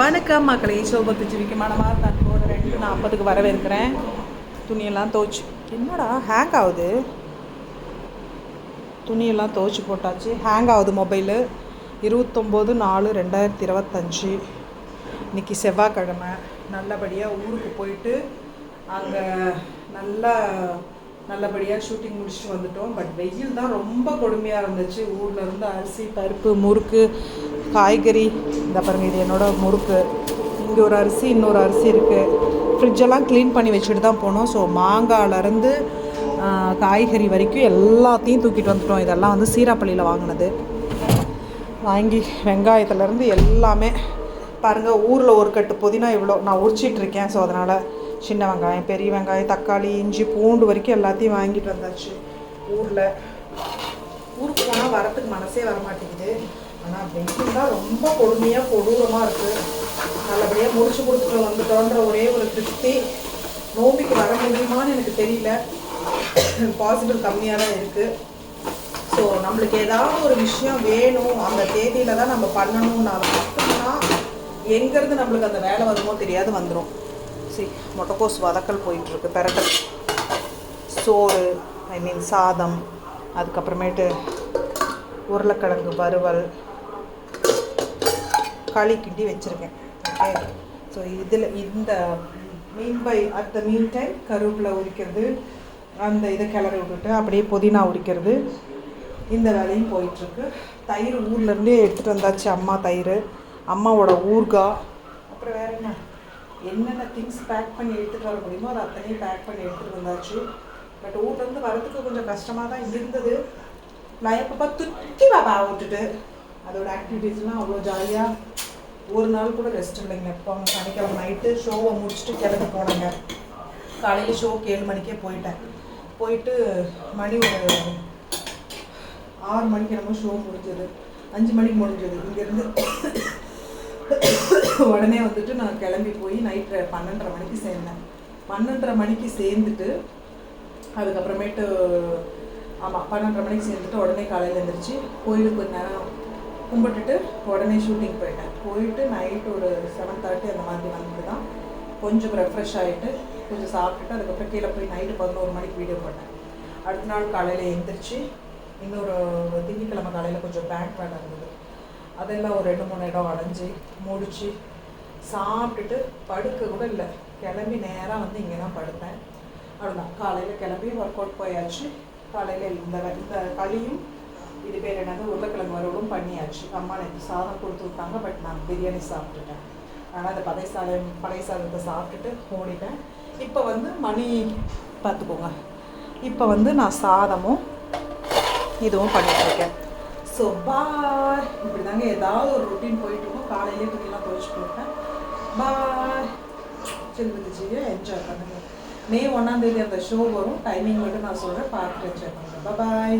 வணக்கம் மக்களை சோபத்து ஜீவிக்கமானமா தன்னோட ரெண்டு நாற்பதுக்கு வரவேற்கிறேன். துணியெல்லாம் துவச்சி என்னடா ஹேங் ஆகுது? துணியெல்லாம் துவச்சி போட்டாச்சு. ஹேங் ஆகுது மொபைலு இருபத்தொம்போது நாலு ரெண்டாயிரத்தி இருபத்தஞ்சி. இன்னைக்கு செவ்வாய்க்கிழமை. நல்லபடியாக ஊருக்கு போயிட்டு அங்கே நல்லா நல்லபடியாக ஷூட்டிங் முடிச்சுட்டு வந்துட்டோம். பட் வெயில் தான் ரொம்ப கொடுமையாக இருந்துச்சு. ஊரில் இருந்து அரிசி பருப்பு முறுக்கு காய்கறி இந்த பாருங்க இது என்னோடய முறுக்கு. இங்கே ஒரு அரிசி இன்னொரு அரிசி இருக்குது ஃப்ரிட்ஜெல்லாம் க்ளீன் பண்ணி வச்சுட்டு தான் போனோம். ஸோ மாங்காயிலேருந்து காய்கறி வரைக்கும் எல்லாத்தையும் தூக்கிட்டு வந்துட்டோம். இதெல்லாம் வந்து சீராப்பள்ளியில் வாங்கினது. வாங்கி வெங்காயத்துலேருந்து எல்லாமே பாருங்கள் ஊரில் ஒரு கட்டு புதினா இவ்வளோ நான் உரிச்சிட்ருக்கேன் ஸோ அதனால் சின்ன வெங்காயம் பெரிய வெங்காயம் தக்காளி இஞ்சி பூண்டு வரைக்கும் எல்லாத்தையும் வாங்கிட்டு வந்தாச்சு. ஊரில். ஊருக்கு போனால் வரத்துக்கு மனசே வர மாட்டேங்குது ஆனால் வெயில் தான் ரொம்ப கொடுமையாக கொடூரமாக இருக்குது நல்லபடியாக முடிச்சு கொடுத்துட்டு வந்துட்டோன்ற ஒரே ஒரு திருப்தி. நோம்பிக்கு வர முடியுமான்னு எனக்கு தெரியல. பாசிபிள் கம்மியாக தான் இருக்குது ஸோ நம்மளுக்கு ஏதாவது ஒரு விஷயம் வேணும். அந்த தேதியில் தான் நம்ம பண்ணணும்னா மட்டும்தான் எங்கேருந்து நம்மளுக்கு அந்த வேலை வருமோ தெரியாது வந்துடும் சரி மொட்டைக்கோஸ் வதக்கல் போயிட்டுருக்கு பெரட்டல். சோறு ஐ மீன் சாதம் அதுக்கப்புறமேட்டு உருளைக்கிழங்கு வறுவல். களி கிண்டி வச்சுருக்கேன். ஓகே ஸோ இதில் இந்த மீன் by at the meantime கருவேப்பிலை உரிக்கிறது. அந்த இதை கிளறி விட்டுட்டு அப்படியே புதினா உரிக்கிறது. இந்த வேலையும் போயிட்டுருக்கு. தயிர் ஊர்லேருந்தே எடுத்துகிட்டு வந்தாச்சு அம்மா தயிர். அம்மாவோட ஊறுகாய் அப்புறம் வேற என்ன? என்னென்ன திங்ஸ் பேக் பண்ணி எடுத்துகிட்டு வர முடியுமோ அதை அத்தனையும் பேக் பண்ணி எடுத்துகிட்டு வந்தாச்சு. பட் ஊர்லேருந்து வரதுக்கு கொஞ்சம் கஷ்டமாக தான் இருந்தது. நான் எப்போ துட்டி பாப்பா விட்டுட்டு அதோட ஆக்டிவிட்டீஸ்லாம் அவ்வளோ ஜாலியாக ஒரு நாள் கூட ரெஸ்ட் இல்லைங்க. இப்போ அவங்க சனிக்கிழமை நைட்டு ஷோவை முடிச்சுட்டு கிளம்பி போனாங்க. காலையில் ஷோக்கு ஏழு மணிக்கே போயிட்டேன். போயிட்டு மணி ஒரு ஆறு மணிக்கு என்னமோ ஷோ முடிஞ்சது. அஞ்சு மணிக்கு முடிஞ்சது. இங்கேருந்து உடனே வந்துட்டு நான் கிளம்பி போய் நைட்டு பன்னெண்டரை மணிக்கு சேர்ந்தேன். பன்னெண்டரை மணிக்கு சேர்ந்துட்டு அதுக்கப்புறமேட்டு ஆமாம் பன்னெண்டரை மணிக்கு சேர்ந்துட்டு உடனே காலையில் எழுந்திரிச்சு கோயிலுக்கு கொஞ்ச நேரம் கும்பிட்டுட்டு உடனே ஷூட்டிங் போயிட்டேன். போயிட்டு நைட்டு ஒரு செவன் தேர்ட்டி அந்த மாதிரி வந்துட்டு தான் கொஞ்சம் ரெஃப்ரெஷ் ஆகிட்டு கொஞ்சம் சாப்பிட்டுட்டு அதுக்கப்புறம் கீழே போய் நைட்டு பதினோரு மணிக்கு வீடியோ பண்ணேன் அடுத்த நாள் காலையில் எழுந்திரிச்சு இன்னொரு திங்கக்கிழமை காலையில் கொஞ்சம் பேங்க் வேலை இருந்தது. அதெல்லாம் ஒரு ரெண்டு மூணு இடம் அடைஞ்சி முடித்து சாப்பிட்டுட்டு படுக்க கூட இல்லை. கிளம்பி நேராக வந்து இங்கே தான் படுத்தேன். அவ்வளோதான் காலையில் கிளம்பி ஒர்க் அவுட் போயாச்சு. காலையில் இந்த இந்த களியும் இது பேர் என்னது? உருளைக்கிழங்கு வறுவலும் பண்ணியாச்சு. அம்மா நேற்று சாதம் கொடுத்து விட்டாங்க பட் நான் பிரியாணி சாப்பிட்டுட்டேன். ஆனால் அந்த பழைய சாதம் பழைய சாதத்தை சாப்பிட்டுட்டு ஓடிட்டேன் இப்போ வந்து மணி பார்த்துக்கோங்க. இப்போ வந்து நான் சாதமும் இதுவும் பண்ணிட்டுருக்கேன். ஸோ பாய் இப்படி தாங்க ஏதாவது ஒரு ரொட்டீன் போயிட்டுருக்கோம் காலையிலே துணியெல்லாம் துவைச்சு கொடுப்பேன் பாய் செல்வதிஜியை என்ஜாய் பண்ணுங்க? மே ஒன்றாந்தேதி அந்த ஷோ வரும். டைமிங் மட்டும் நான் சொல்கிறேன் பார்த்துட்டு என்ஜாய் பண்ணுங்கள் பாய்